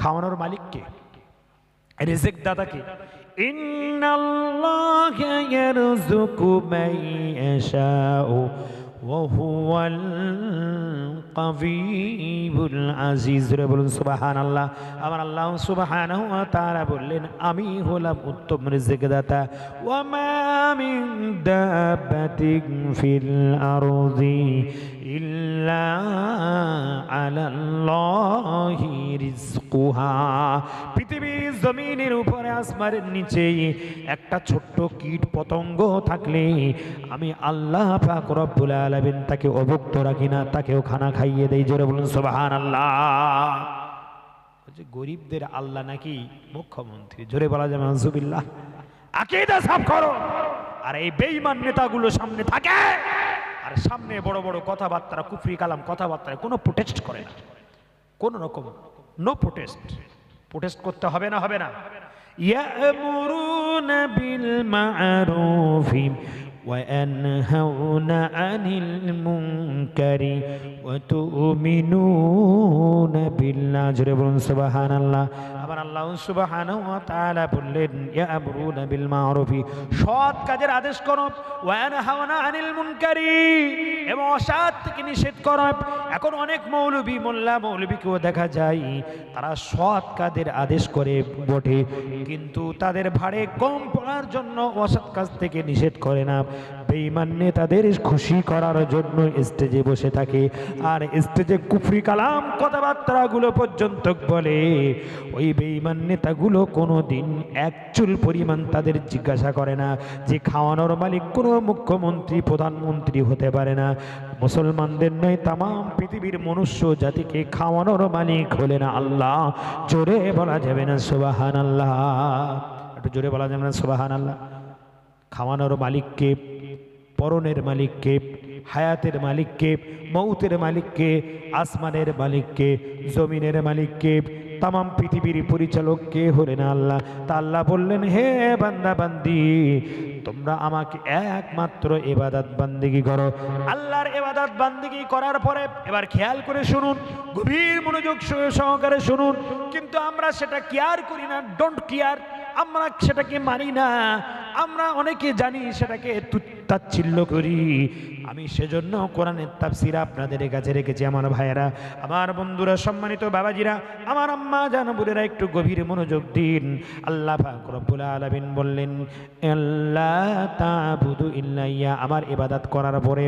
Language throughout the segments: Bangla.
খাওয়ানোর মালিককে, রিজিক দাদাকে আমার আল্লাহ বললেন, আমি হলাম উত্তম রিজিক দাতা ওয়া মা দাব্বাতিন ফিল আরদি। ইল্লা আলাল্লাহি রিজকুহা পৃথিবীর জমিনের উপরে, আসমানের নিচে একটা ছোট্ট কীট পতঙ্গ থাকলে আমি আল্লাহ পাক রব্বুল আলামিন তাকে অভুক্ত রাখি না, তাকেও খানা খাইয়ে দেই। জোরে বলুন, সুবহানাল্লাহ। বলছে, গরিবদের আল্লাহ নাকি মুখ্যমন্ত্রী? জোরে বলা যাবে আনসুবিল্লাহ আকিদা সাফ করো। আর এই বেঈমান নেতাগুলো সামনে থাকে। আর সামনে বড় বড় কথাবার্তা কুফরি কালাম কথাবার্তায় কোনো প্রোটেস্ট করে না কোন রকম নো প্রোটেস্ট প্রোটেস্ট করতে হবে না হবে না يأمرون بالمعروف وينهون عن المنكر وتؤمنون بالله জোরে বলুন সুবহানাল্লাহ আবার আল্লাহ সুবহানাহু ওয়া তাআলা বললেন ইয়ামরুনা বিল মারুফি সৎ কাজের আদেশ করো ওয়া ইয়ানহাউনা আনিল মুনকারি এবং অসৎ থেকে নিষেধ করো এখন অনেক মৌলবী মোল্লা মৌলবীকেও দেখা যায় তারা সৎ কাজের আদেশ করে বটে কিন্তু তাদের ভাড়ে কম পড়ার জন্য অসৎ কাজ থেকে নিষেধ করে না বেঈমান নেতাদের খুশি করার জন্য স্টেজে বসে থাকে। আর স্টেজে কুফরি কালাম কথাবার্তাগুলো পর্যন্ত বলে। ওই বেঈমান নেতাগুলো কোনো দিন এক চুল পরিমাণ তাদের জিজ্ঞাসা করে না যে খাওয়ানোর মালিক কোনো মুখ্যমন্ত্রী, প্রধানমন্ত্রী হতে পারে না। মুসলমানদের নয় তাম পৃথিবীর মনুষ্য জাতিকে খাওয়ানোর মালিক হলেন আল্লাহ। জোরে বলা যাবে না সুবাহান আল্লাহ একটু জোরে বলা যাবে না সুবাহান আল্লাহ খাওয়ানোর মালিককে, পরনের মালিককে, হায়াতের মালিককে মৌতের মালিককে, আসমানের মালিককে, জমিনের মালিককে তাম পৃথিবীর পরিচালক কে হলেন আল্লাহ? তা আল্লাহ বললেন, হে বান্দা, বান্দি, তোমরা আমাকে একমাত্র এবাদাত বান্দিগি করো। আল্লাহর এবাদাত বান্দিগি করার পরে এবার খেয়াল করে শুনুন, গভীর মনোযোগ সহ- সহকারে শুনুন। কিন্তু আমরা সেটা কেয়ার করি না ডোন্ট কেয়ার আমরা সেটাকে মানি না। আমরা অনেকে জানি সেটাকে তাচ্ছিল্য করি। আমি সেজন্য কোরআনের তাফসির আপনাদের কাছে রেখেছি, আমার ভাইয়েরা। আমার বন্ধুরা, সম্মানিত বাবাজিরা, আমার আম্মা জানবুরেরা একটু গভীর মনোযোগ দিন। আল্লাহ রব্বুল আলামিন বললেন আল্লাহ আমার ইবাদত করার পরে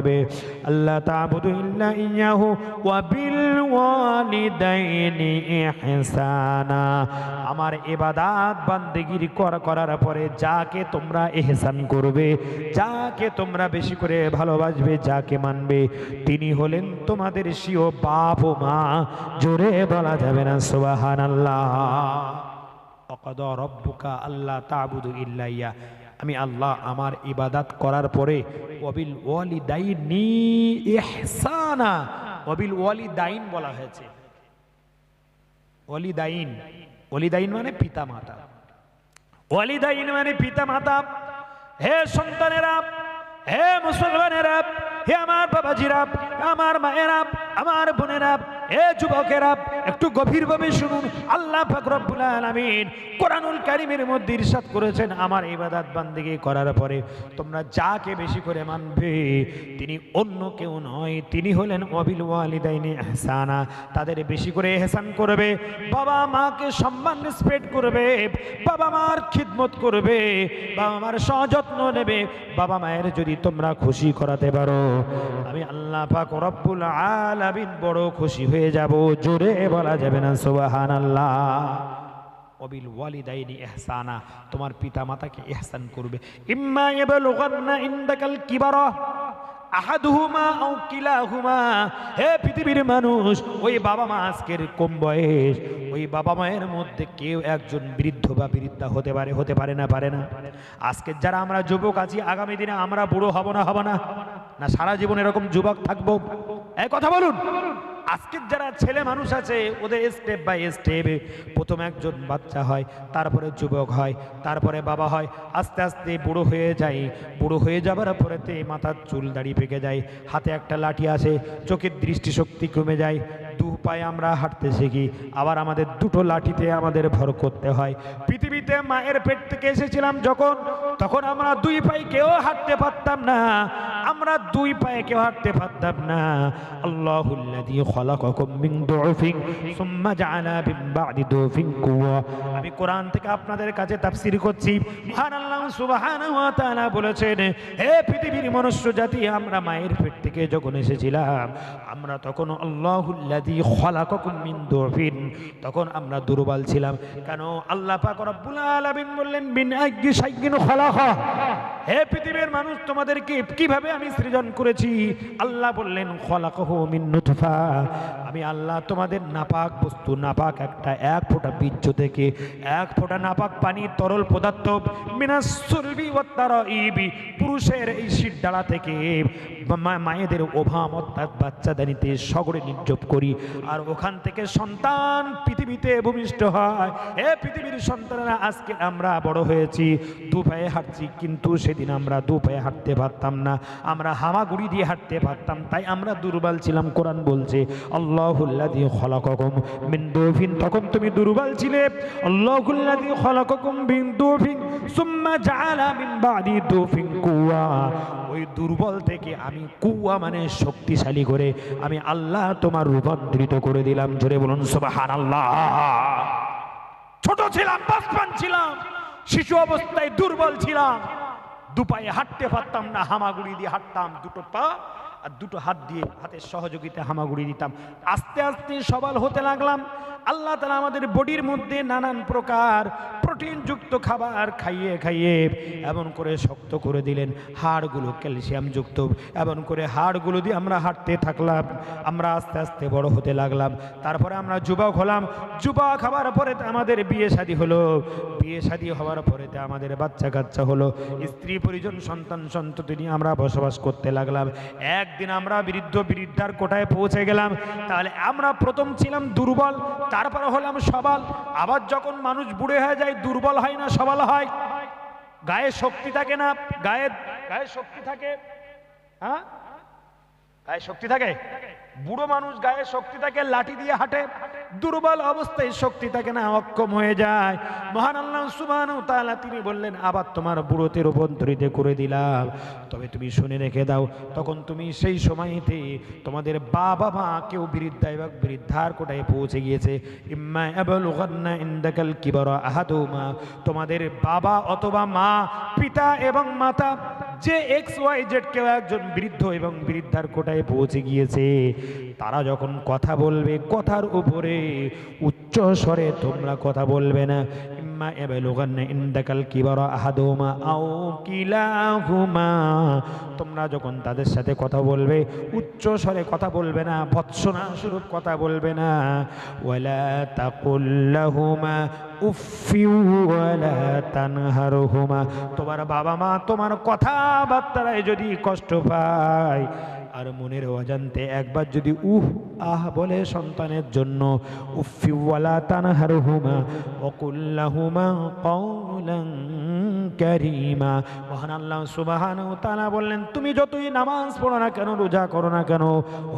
আল্লাহ তাবুদু ইল্লা ইয়াহু ওয়া বিল ওয়ালিদাইনি ইহসানা আমার ইবাদত বান্দেগির করা, করার পরে যাকে তোমরা ইহসান করবে, যাকে তোমরা বেশি করে ভালোবাসবে, যাকে মানবে, তিনি হলেন তোমাদের সিও বাপ ও মা। জোরে বলা যাবে না রব্বুকা আল্লাহ তাবুদু ইল্লাইয়া। আমি আল্লাহ আমার ইবাদাত করার পরে, ওয়াবিল ওয়ালিদাইনি ইহসানা। ওয়াবিল ওয়ালিদাইন বলা হয়েছে। ওয়ালিদাইন। ওয়ালিদাইন মানে পিতা মাতা ওয়ালিদাইন মানে পিতা মাতা হে সন্তানেরা হে মুসলমানেরা হে আমার বাবাজিরা আমার মায়েরা আমার বোনেরা হে যুবকেরা, একটু গভীরভাবে শুনুন। আল্লাহ পাক রব্বুল আলামিন কোরআনুল কারীমের মধ্যে ইরশাদ করেছেন, আমার ইবাদত বান্দেগি করার পরে তোমরা যাকে বেশি করে মানবে, তিনি অন্য কেউ নয়। তিনি হলেন অবিল ওয়ালিদাইনি ইহসানা। তাদের বেশি করে এহসান করবে, বাবা মাকে সম্মান রেসপেক্ট করবে, বাবা মার খিদমত করবে, বাবা মার সযত্ন নেবে। বাবা মায়ের যদি তোমরা খুশি করাতে পারো, আমি আল্লাহ পাক রব্বুল আলামিন বড় খুশি হয়ে যাব, জোরে বলা যাবে না, সুবহানাল্লাহ। অবিল ওয়ালিদাইনি ইহসানা, তোমার পিতা মাতাকে ইহসান করবে। ইম্মা ইয়াবলুগান্না ইনদাকাল কিবারা, আহাদুহুমা আও কিলাহুমা। হে পৃথিবীর মানুষ, ওই বাবা মা আজকের কম বয়স, ওই বাবা মায়ের মধ্যে কেউ একজন বৃদ্ধ বা বৃদ্ধা হতে পারে হতে পারে না পারে না। আজকের যারা আমরা যুবক আছি, আগামী দিনে আমরা বুড়ো হব না হব না। না, সারা জীবন এরকম যুবক থাকব। এই কথা বলুন। আজকের যারা ছেলে মানুষ আছে, ওদের স্টেপ বাই স্টেপ প্রথম একজন বাচ্চা হয়, তারপরে যুবক হয়, তারপরে বাবা হয়। আস্তে আস্তে বুড়ো হয়ে যায়। বুড়ো হয়ে যাবার পরেতে মাথার চুল দাড়ি পেকে যায়, হাতে একটা লাঠি আসে, চোখের দৃষ্টিশক্তি কমে যায়। দু পায়ে আমরা হাঁটতে শিখি, আবার আমাদের দুটো লাঠিতে আমাদের ভর করতে হয়। পৃথিবীতে মায়ের পেট থেকে এসেছিলাম যখন, তখন আমরা দুই পায়ে কেউ হাঁটতে পারতাম না। আমরা দুই পায়ে কেউ হাঁটতে পারতাম না। আল্লাহুল্লাযী খলাকাকুম মিন দুউফিন, সুম্মা জাআলা মিন বা'দি দুউফিন কুওয়া। আমি কোরআন থেকে আপনাদের কাছে তাফসীর করছি। মহান আল্লাহ সুবহানাহু ওয়া তাআলা বলেছেন, হে পৃথিবীর মনুষ্য জাতি, আমরা মায়ের পেট থেকে যখন এসেছিলাম, আমরা তখন আল্লাহুল্লাযী খলাকাকুম মিন দুউফিন, তখন আমরা দুর্বল ছিলাম। কেন? আল্লাহ পাক রব্বুল আলামিন বললেন, মিন আইয়ি শাইইন খলাকা। হে পৃথিবীর মানুষ, তোমাদেরকে কীভাবে আমি সৃজন করেছি। আল্লাহ বললেন খলাকহ মিন নুতফা। আমি আল্লাহ তোমাদের নাপাক বস্তু, নাপাক একটা, এক ফোঁটা বীর্য থেকে এক ফোঁটা নাপাক পানি তরল পদার্থ, মিনাস সুলবি ওয়াত পুরুষের এই শীত ডালা থেকে মায়েদের ওভাম অর্থাৎ বাচ্চাদানিতে সগরে নির্জপ করি। আর ওখান থেকে সন্তান পৃথিবীতে ভূমিষ্ঠ হয়। এ পৃথিবীর সন্তানেরা, আজকে আমরা বড় হয়েছি। দু পায়ে হাঁটছি, কিন্তু সেদিন আমরা দু পায়ে হাঁটতে পারতাম না। আমরা হামাগুড়ি দিয়ে হাঁটতে পারতাম, তাই আমরা দুর্বল ছিলাম, কোরআন বলছে আমি কুয়া মানে শক্তিশালী করে আমি আল্লাহ তোমার রূপান্তরিত করে দিলাম। জোরে বলুন, সুবহানাল্লাহ। ছোট ছিলাম বাসপান ছিলাম, শিশু অবস্থায় দুর্বল ছিলাম। দুপায়ে হাঁটতে পারতাম না, হামাগুড়ি দিয়ে হাঁটতাম, দুটো পা আর দুটো হাত দিয়ে হাতের সহযোগিতা হামাগুড়ি দিতাম। আস্তে আস্তে সবাল হতে লাগলাম। আল্লাহ তালা আমাদের বডির মধ্যে নানান প্রকার প্রোটিনযুক্ত খাবার খাইয়ে খাইয়ে এমন করে শক্ত করে দিলেন। হাড়গুলো ক্যালসিয়ামযুক্ত। এমন করে হাড়গুলো দিয়ে আমরা হাঁটতে থাকলাম। আমরা আস্তে আস্তে বড় হতে লাগলাম। তারপরে আমরা যুবক হলাম। যুবক হওয়ার পরে আমাদের বিয়ে শাদী হলো। বিয়ে শাদী হওয়ার পরেতে আমাদের বাচ্চা কাচ্চা হলো। স্ত্রী পরিজন, সন্তান, সন্ততি নিয়ে আমরা বসবাস করতে লাগলাম। একদিন আমরা বৃদ্ধ বৃদ্ধার কোটায় পৌঁছে গেলাম। তাহলে আমরা প্রথম ছিলাম দুর্বল। তারপরে হলাম সবাল। আবার যখন মানুষ বুড়ে হয়ে যায়, দুর্বল হয় না, সবাল হয়। গায়ে শক্তি থাকে না, গায়ে গায়ে শক্তি থাকে। হ্যাঁ? গায়ে শক্তি থাকে? বুড়ো মানুষ গায়ে শক্তি থাকে লাঠি দিয়ে হাঁটে। দুর্বল অবস্থায় শক্তি থাকে না অক্ষম হয়ে যায়। মহান আল্লাহ তাআলা তিনি বললেন, আবার তোমার বুড়োতে রূপান্তরিত করে দিলাম। তবে তুমি শুনে রেখে দাও, তখন তুমি সেই সময়তে তোমাদের বাবা মা কেউ বৃদ্ধা এবং বৃদ্ধার কোটায় পৌঁছে গিয়েছে। ইম্মা ইয়াবলুগান্না ইনদাকাল কিবারা আহাদুমা তোমাদের বাবা অথবা মা, পিতা এবং মাতা, যে এক্স ওয়াই জেড কেউ একজন বৃদ্ধ এবং বৃদ্ধার কোটায় পৌঁছে গিয়েছে। তারা যখন কথা বলবে, কথার উপরে উচ্চ স্বরে তোমরা কথা বলবে না। ইম্মা ইনদাকাল আও কিলাহুমা। তোমরা যখন তাদের সাথে কথা বলবে, উচ্চ স্বরে কথা বলবে না ভৎসনা স্বরূপ কথা বলবে না। ওয়ালা তাকুল্লাহুমা তোমার বাবা মা তোমার কথাবার্তায় যদি কষ্ট পায় আর মনের অজান্তে একবার যদি উহ, আহ বলে সন্তানের জন্য উফিওয়ালা তানহারহুমা অকুল্লাহুমা কৌলাং কারিমা। মহান আল্লাহ সুবহানাহু তাআলা বললেন, তুমি যতই নামাজ পড়ো না কেন, রোজা করো না কেন,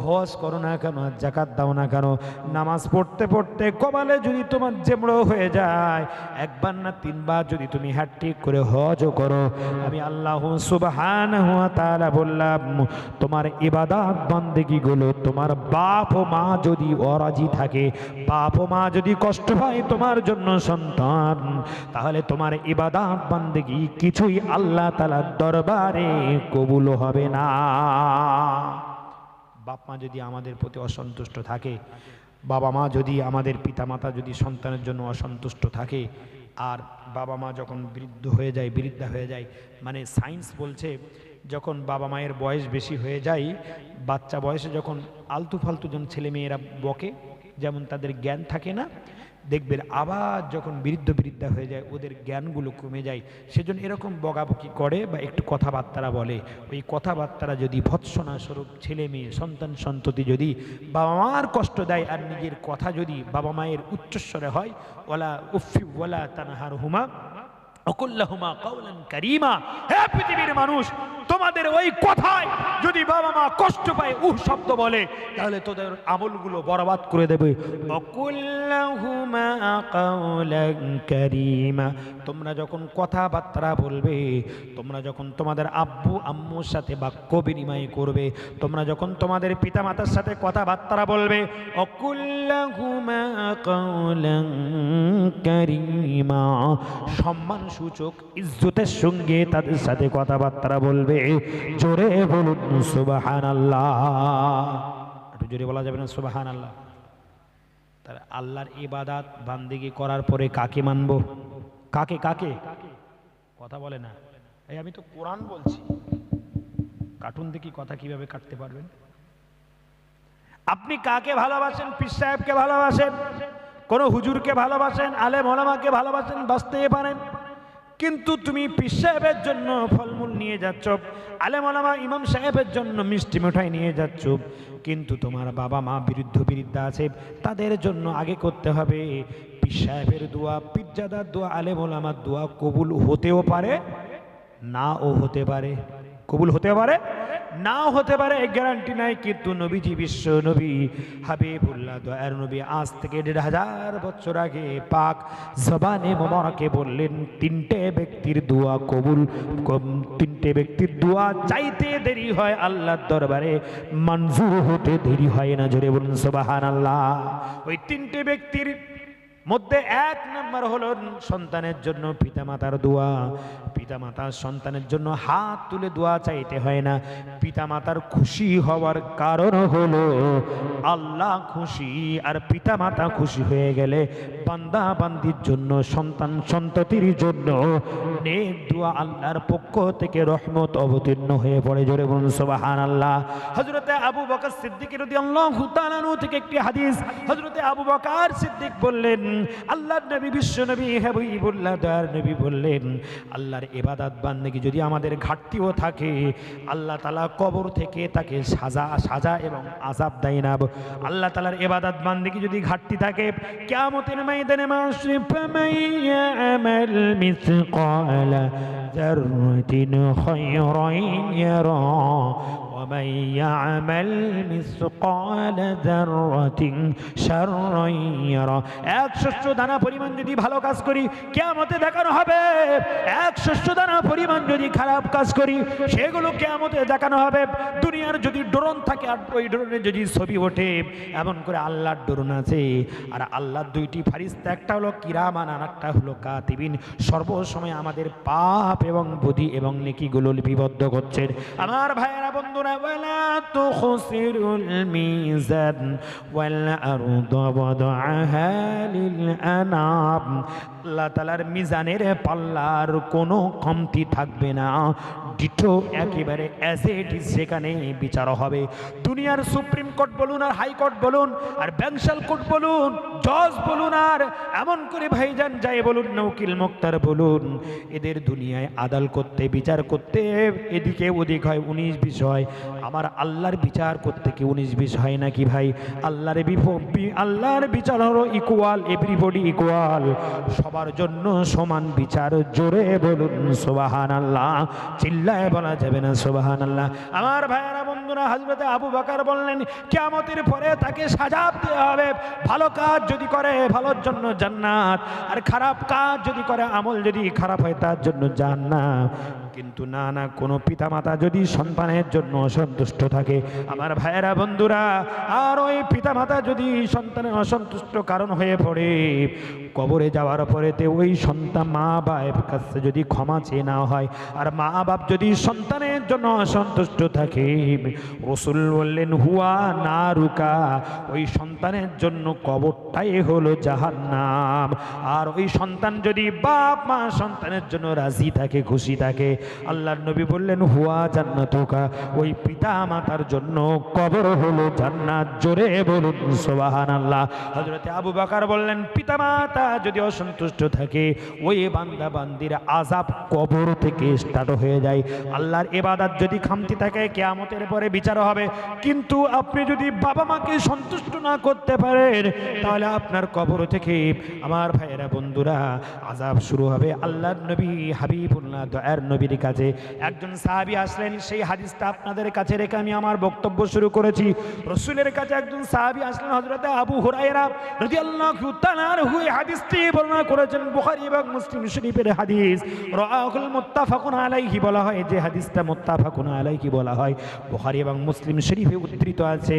হজ করো না কেন জাকাত দাও না কেন, নামাজ পড়তে পড়তে কপালে যদি তোমার জেমড়ো হয়ে যায়, একবার না তিনবার যদি তুমি হ্যাট্রিক করে হজও করো। আমি আল্লাহ সুবাহান তাআলা বললাম, তোমার ইবাদত বান্দেগিগুলো তোমার বাপ ও মা যদি অরাজি থাকে, বাপ ও মা যদি কষ্ট পায় তোমার জন্য সন্তান, তাহলে তোমার ইবাদত বান্দেগি কিছুই আল্লাহ তালার দরবারে কবুল হবে না। বাপ মা যদি আমাদের প্রতি অসন্তুষ্ট থাকে, বাবা মা যদি আমাদের পিতামাতা যদি সন্তানের জন্য অসন্তুষ্ট থাকে, আর বাবা মা যখন বৃদ্ধ হয়ে যায়, বৃদ্ধা হয়ে যায় মানে সায়েন্স বলছে যখন বাবা মায়ের বয়স বেশি হয়ে যায়, বাচ্চা বয়সে যখন আলতু ফালতু জন ছেলে মেয়েরা বকে, যেমন তাদের জ্ঞান থাকে না, দেখবেন আবার যখন বৃদ্ধ বৃদ্ধা হয়ে যায়, ওদের জ্ঞানগুলো কমে যায়। সেজন্য এরকম বকাবকি করে বা একটু কথাবার্তারা বলে। ওই কথাবার্তারা যদি ভৎসনা স্বরূপ ছেলে মেয়ে সন্তান, সন্ততি যদি বাবা মার কষ্ট দেয় আর নিজের কথা যদি বাবা মায়ের উচ্চস্বরে হয়, ওলা উফি ওলা তানাহার হুমা অকুল্লাহুমা কাউলান কারিমা। হ্যাঁ পৃথিবীর মানুষ তোমাদের ওই কথায় যদি বাবা মা কষ্ট পায়, উহ শব্দ বলে, তাহলে তোদের আমলগুলো বরবাদ করে দেবে। তোমরা যখন কথাবার্তা বলবে, তোমরা যখন তোমাদের আব্বু, আম্মুর সাথে বাক্য বিনিময় করবে, তোমরা যখন তোমাদের পিতামাতার সাথে কথাবার্তা বলবে সম্মান সূচক ইজ্জতের সঙ্গে তাদের সাথে কথাবার্তা বলবে। জোরে বলুন সুবাহান আল্লাহ একটু জোরে বলা যাবে না সুবাহান আল্লাহ তার আল্লাহর ইবাদাত বান্দিগি করার পরে কাকে মানব? কাকে কাকে? কথা বলে না। এই আমি তো কোরআন বলছি। কার্টুন দেখি কথা কীভাবে কাটতে পারবেন? আপনি কাকে ভালোবাসেন? পীর সাহেবকে ভালোবাসেন? কোন হুজুরকে ভালোবাসেন? আলেম ওলামাকে ভালোবাসেন? বাঁচতে পারেন। কিন্তু তুমি পীর সাহেবের জন্য ফলমূল নিয়ে যাচ্ছ। আলে ওলামা, ইমাম সাহেবের জন্য মিষ্টি মিঠাই নিয়ে যাচ্ছ। কিন্তু তোমার বাবা মা বিরুদ্ধ বিরুদ্ধ আছে, তাদের জন্য আগে করতে হবে। পীর সাহেবের দোয়া পিজ্জাদার দোয়া আলে ওলামার দোয়া কবুল হতেও পারে না ও হতে পারে। কবুল হতে পারে? নাও হতে পারে গ্যারান্টি নাই, কিন্তু নবীজি বিশ্ব নবী, হাবিবুল্লাহ দয়ার নবী, আজ থেকে দেড় হাজার বছর আগে পাক জবানে মোবারকে বললেন, তিনটে ব্যক্তির দোয়া কবুল তিনটে ব্যক্তির দোয়া চাইতে দেরি হয় আল্লাহর দরবারে, মঞ্জুর হতে দেরি হয় না, জোরে বলুন সুবাহান আল্লাহ ওই তিনটে ব্যক্তির মধ্যে এক নম্বর হলো সন্তানের জন্য পিতামাতার দোয়া। পিতামাতার সন্তানের জন্য হাত তুলে দোয়া চাইতে হয় না। পিতামাতার খুশি হওয়ার কারণ হলো আল্লাহ খুশি আর পিতামাতা খুশি হয়ে গেলে বান্দা বান্দির জন্য, সন্তান সন্ততির জন্য নেক দোয়া আল্লাহর পক্ষ থেকে রহমত অবতীর্ণ হয়ে পড়ে। জোরে বলুন সুবহান আল্লাহ হজরতে আবু বকর সিদ্দিক আনহু থেকে একটি হাদিস। হজরতে আবু বকর সিদ্দিক বললেন, আল্লাহর নবী বিশ্ব নবী হাবিবুল্লাহ, দয়ার নবী বললেন, আল্লাহর ইবাদত বান্দেগী যদি আমাদের ঘাটতিও থাকে, আল্লাহ তাআলা কবর থেকে তাকে সাজা সাজা এবং আযাব দেয় না। আল্লাহ তাআলার ইবাদত বান্দেগী যদি ঘাটতি থাকে, কিয়ামতের ময়দানে মাসরি على ذرة خيرا يرى ومن يعمل مثقال ذرة شرا يرى এক শস্য দানা পরিমাণ যদি ভালো কাজ করি কেয়ামতে দেখানো হবে এক শস্য দানা পরিমাণ যদি খারাপ কাজ করি সেগুলো কেয়ামতে দেখানো হবে দুনিয়ার যদি ড্রোন থাকে আর ওই ড্রোনের যদি ছবি ওঠে এমন করে আল্লাহর ড্রোন আছে আর আল্লাহর দুইটি ফারিস্তা একটা হলো কিরামান আর একটা হলো কাতিবিন সর্বসময় আমাদের পাপ এবং বুদ্ধি এবং নেকিগুলো লিপিবদ্ধ করছেন আমার ভাইয়েরা বন্ধুরা মিজান ওয়াল আরদু ওয়াদআহা লিল আনাম আল্লাহ তাআলার মিজানের পাল্লার কোনো কমতি থাকবে না। ডিটো একেবারে অ্যাজ ইট ইজ সেখানে বিচার হবে। দুনিয়ার সুপ্রিম কোর্ট বলুন আর হাইকোর্ট বলুন আর ব্যাংশাল কোর্ট বলুন। জজ বলুন আর এমন করে ভাইজান যাই বলুন, নৌকিল মুক্তার বলুন, এদের দুনিয়ায় আদাল করতে, বিচার করতে, এদিকে ওদিক হয় উনিশ বিষয় আমার আল্লাহর বিচার করতে কি উনিশ বিশ হয় নাকি ভাই? আল্লাহর আল্লাহর বিচার হলো ইকুয়াল এভরিবডি ইকুয়াল সবার জন্য সমান বিচার, জোরে বলুন সোবাহান আল্লাহ চিল্লায় বলা যাবে না সোবাহান আল্লাহ আমার ভাইয়েরা, বন্ধুরা হজরতে আবু বাকার বললেন, কেয়ামতের পরে তাকে সাজাব দেওয়া হবে। ভালো কাজ যদি করে ভালোর জন্য জান্নাত, আর খারাপ কাজ যদি করে আমল যদি খারাপ হয় তার জন্য জান্নাত। কিন্তু না না, কোনো পিতামাতা যদি সন্তানের জন্য অসন্তুষ্ট থাকে, আমার ভাইয়েরা, বন্ধুরা, আর ওই পিতামাতা যদি সন্তানের অসন্তুষ্ট কারণ হয়ে পড়ে, কবরে যাওয়ার পরেতে ওই সন্তান মা বাপ কাছে যদি ক্ষমা চেয়ে না হয়, আর মা বাপ যদি সন্তানের জন্য অসন্তুষ্ট থাকে, রসুল বললেন, হুয়া না রুকা ওই সন্তানের জন্য কবরটাই হলো জাহান্নাম। আর ওই সন্তান যদি বাপ মা সন্তানের জন্য রাজি থাকে, খুশি থাকে আল্লাহর নবী বললেন, হুয়া জান্নাতুকা? ওই পিতা মাতার জন্য কবর হলো জান্নাত। জোরে বলুন, সুবহানাল্লাহ। হযরতে আবু বকর বললেন, পিতা মাতা, যদি অসন্তুষ্ট থাকে, ওই বান্দা বান্দির আযাব কবর থেকে স্টার্ট হয়ে যায়। আল্লাহর ইবাদত যদি খামতি থাকে, কিয়ামতের পরে বিচার হবে। কিন্তু আপনি যদি বাবা মাকে সন্তুষ্ট না করতে পারেন, তাহলে আপনার কবর থেকে আমার ভাইয়েরা, বন্ধুরা আজাব শুরু হবে। আল্লাহর নবী হাবিবুল্লাহ, দয়ার নবীর কাছে একজন সাহাবী আসলেন, সেই হাদিসটা আপনাদের কাছে রেখে আমি আমার বক্তব্য শুরু করেছি। রসুলের কাছে একজন সাহাবী আসলেন, হযরতে আবু হুই হাদিসটি বর্ণনা করেছেন বুখারী এবং মুসলিম শরীফের হাদিস। আলাইহি বলা হয়, যে হাদিসটা মুত্তাফাকুন আলাইহি বলা হয়। বুখারী এবং মুসলিম শরীফে উদ্ধৃত আছে,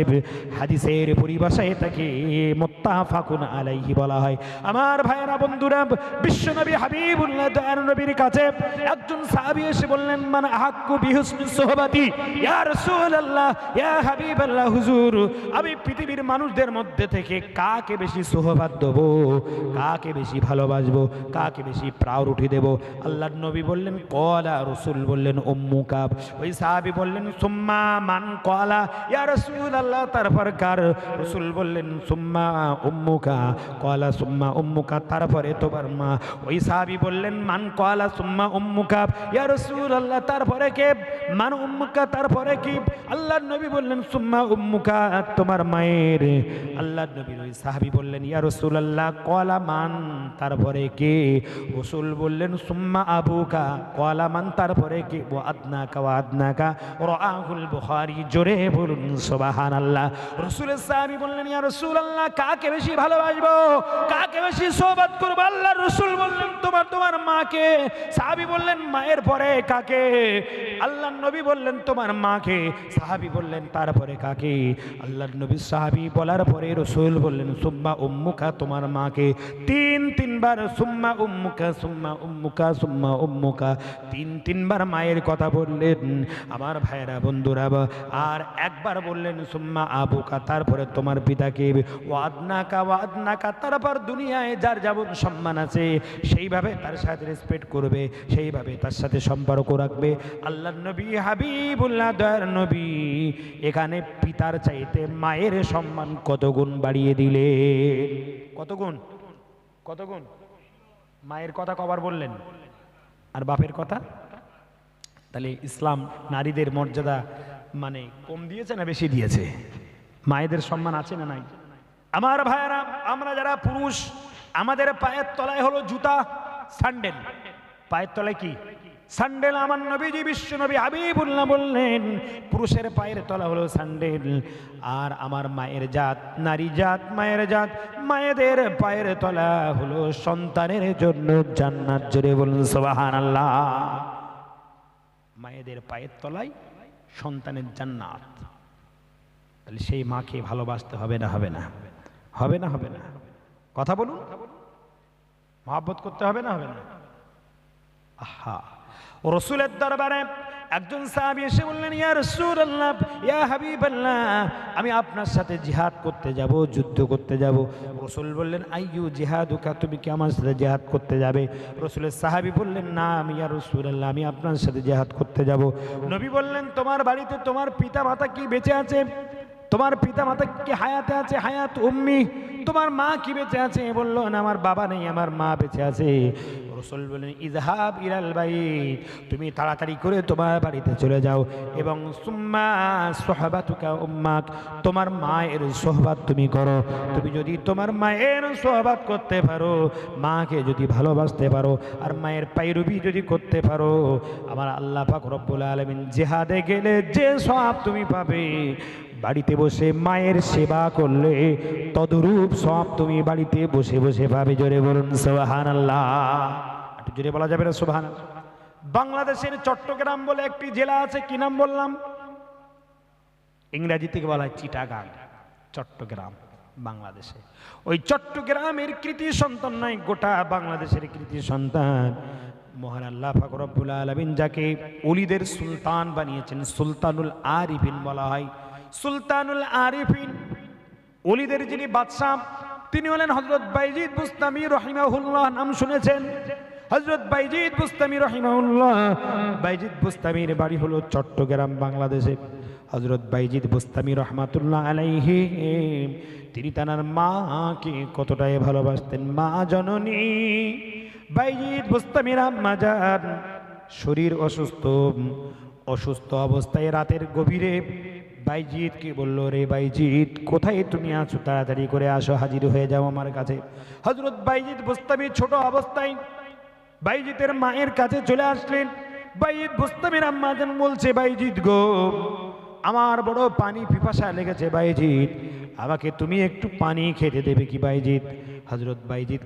হাদিসের পরিভাষায় এটাকে মুত্তাফাকুন আলাইহি বলা হয়। আমার ভাইয়েরা বন্ধুরা, বিশ্বনবী হাবিবুল্লাহ দয়ার নবীর কাছে একজন সাহাবী এসে বললেন, মান আহাক্কু বিহুসনি সোহবাতি, ইয়া রাসূলুল্লাহ, ইয়া হাবিবাল্লাহ, হুজুর, আমি পৃথিবীর মানুষদের মধ্যে থেকে কাকে বেশি সোহবাত দেব, কাকে বেশি ভালোবাসবো, কাকে বেশি প্রায়োরিটি দেব? আল্লাহর নবী বললেন, কলা রসুল বললেন উম্মুকাব ওই সাহাবী বললেন, সুম্মা মান কলা। ইয়া রাসূলুল্লাহ, তারপর কার? রসুল বললেন, সুম্মা উম্মুকা কলা সুম্মা উম্মুকা তারপরে তোমার মা। ওই সাহাবী বললেন, মান কলা সুম্মা উম্মুকা ইয়া রাসূলুল্লাহ, তারপরে কে? মান উম্মুকা, তারপরে কি? আল্লাহর নবী বললেন, সুম্মা উম্মুকা, তোমার মায়ের। আল্লাহর নবীর ওই সাহাবী বললেন, ইয়া রাসূলুল্লাহ কলা মান? তারপরে কে? রসুল বললেন, সুম্মা আবুকা কলা মান? তারপরে কে? ও আদনাকা ও আদনাকা রাহুল বুখারী, জোরে বলুন, সুবহানাল্লাহ। রসুলের সাহাবী বললেন, ইয়া রাসূলুল্লাহ, কাকে বেশি ভালোবাসবো? কাকে বেশি সোহবত করব? আল্লাহর রসুল বললেন, তোমার তোমার মাকে। সাহাবী বললেন, মায়ের পরে কাকে? আল্লাহ নবী বললেন, তোমার মাকে। সাহাবি বললেন, তারপরে কাকে? আল্লাহর নবী সাহাবী বলার পরে রসুল বললেন, সুম্মা উম্মুকা, তোমার মাকে। তিন, তিনবার, সুম্মা উম্মুকা সুম্মা উম্মুকা সুম্মা উম্মুকা। তিন, তিনবার মায়ের কথা বললেন, আমার ভাইয়েরা, বন্ধুরা আর একবার বললেন, সুম্মা আবুকা, তারপরে তোমার পিতাকে। ওয়াদনাকা ওয়াদনাকা, তারপর দুনিয়ায় যার যেমন সম্মান আছে, সেইভাবে তার সাথে রেসপেক্ট করবে, সেইভাবে তার সাথে সম্পর্ক রাখবে। আল্লাহ নবী, হাবিবুল্লাহ, দয়ার নবী, এখানে পিতার চাইতে মায়ের সম্মান কত গুণ বাড়িয়ে দিলে? কত গুণ? মায়ের কথা কবার বললেন? আর বাপের কথা? তাহলে ইসলাম নারীদের মর্যাদা মানে কম দিয়েছে না বেশি দিয়েছে? মায়েদের সম্মান আছে না নাই? আমার ভাইয়েরা, আমরা যারা পুরুষ, আমাদের পায়ের তলায় হলো জুতা, স্যান্ডেল। পায়ের তলায় কি? স্যান্ডেল আমার নবীজি, বিশ্ব নবী হাবিবুল্লাহ বললেন, পুরুষের পায়ের তলা হলো স্যান্ডেল, আর আমার মায়ের জাত নারী জাত, মায়ের জাত, মায়েদের পায়ের তলা হলো সন্তানের জন্য জান্নাত। জুড়ে বলুন, সুবহানাল্লাহ। মায়েদের পায়ের তলায় সন্তানের জান্নাত। তাহলে সেই মাকে ভালোবাসতে হবে না হবে না? হবে না হবে না? কথা বলুন। মহাব্বত করতে হবে না হবে না? আহা। রসুলের দরবারে একজন সাহাবী এসে বললেন, ইয়া রাসূলুল্লাহ, ইয়া হাবিব হাবিবাল্লাহ, আমি আপনার সাথে জিহাদ করতে যাব, যুদ্ধ করতে যাব। রসুল বললেন, আইয়ু জিহাদুকা, তুমি কি আমার সাথে জিহাদ করতে যাবে? রসুলের সাহাবি বললেন, না, আমি, ইয়া রাসূলুল্লাহ, আমি আপনার সাথে জিহাদ করতে যাব। নবী বললেন, তোমার বাড়িতে তোমার পিতা মাতা কি বেঁচে আছে? তোমার পিতা মাতা কি হায়াতে আছে? হায়াত উম্মি, তোমার মা কি বেঁচে আছে? বলল না আমার বাবা নেই, আমার মা বেঁচে আছে। রসুল বললেন ইজহাব ইরাল বাইত, তুমি তাড়াতাড়ি করে তোমার বাড়িতে চলে যাও এবং সুম্মা সোহবাতুকা উম্মাক, তোমার মায়ের সোহবাত তুমি করো। তুমি যদি তোমার মায়ের সোহবাত করতে পারো, মাকে যদি ভালোবাসতে পারো, আর মায়ের পাইরুবি যদি করতে পারো, আমার আল্লাহ পাক রব্বুল আলমিন জেহাদে গেলে যে সব তুমি পাবে বাড়িতে বসে মায়ের সেবা করলে তদরূপ সব তুমি বাড়িতে বসে বসে ভাবে জোরে বলুন সোহান আল্লাহ একটু জোরে বলা যাবে না সোহান বাংলাদেশের চট্টগ্রাম বলে একটি জেলা আছে, কি নাম বললাম? ইংরাজি থেকে বলা হয় চিটাগাং, চট্টগ্রাম, বাংলাদেশে। ওই চট্টগ্রামের কৃতি সন্তান নয়, গোটা বাংলাদেশের কৃতি সন্তান। মহান আল্লাহ ফাকরবুল আলমিন যাকে অলিদের সুলতান বানিয়েছেন, সুলতানুল আরিফিন বলা হয়। সুলতানুল আরিফিন অলিদের যিনি বাদশাহ, তিনি হলেন হজরত বাইজিদ বুস্তামি রহিমাহুল্লাহ নাম শুনেছেন। হজরত বাইজিদ বুস্তামি রহিমাউল্লাহ বাইজিদ বুস্তামির বাড়ি হলো চট্টগ্রাম, বাংলাদেশে। হজরত বাইজিদ বুস্তামি রহমাতুল্লাহ আলাইহি, তিনি তানার মাকে কতটাই ভালোবাসতেন, মা জননী। বাইজিদ বুস্তামির আম্মা যান শরীর অসুস্থ অসুস্থ অবস্থায় রাতের গভীরে বাইজিৎকে বলল, রে বাইজিৎ কোথায় তুমি আছো? তাড়াতাড়ি করে আসো, হাজির হয়ে যাও আমার কাছে। হজরত বাইজিৎ বুস্তামি ছোট অবস্থায় বাইজিতের মায়ের কাছে চলে আসলেন। বাইজিৎ বুস্তামির আম্মা যেন বলছে বাইজিৎ গো, আমার বড় পানি পিপাসা লেগেছে বাইজিৎ আমাকে তুমি একটু পানি খেতে দেবে কি বাইজিৎ হজরত বাইজিৎ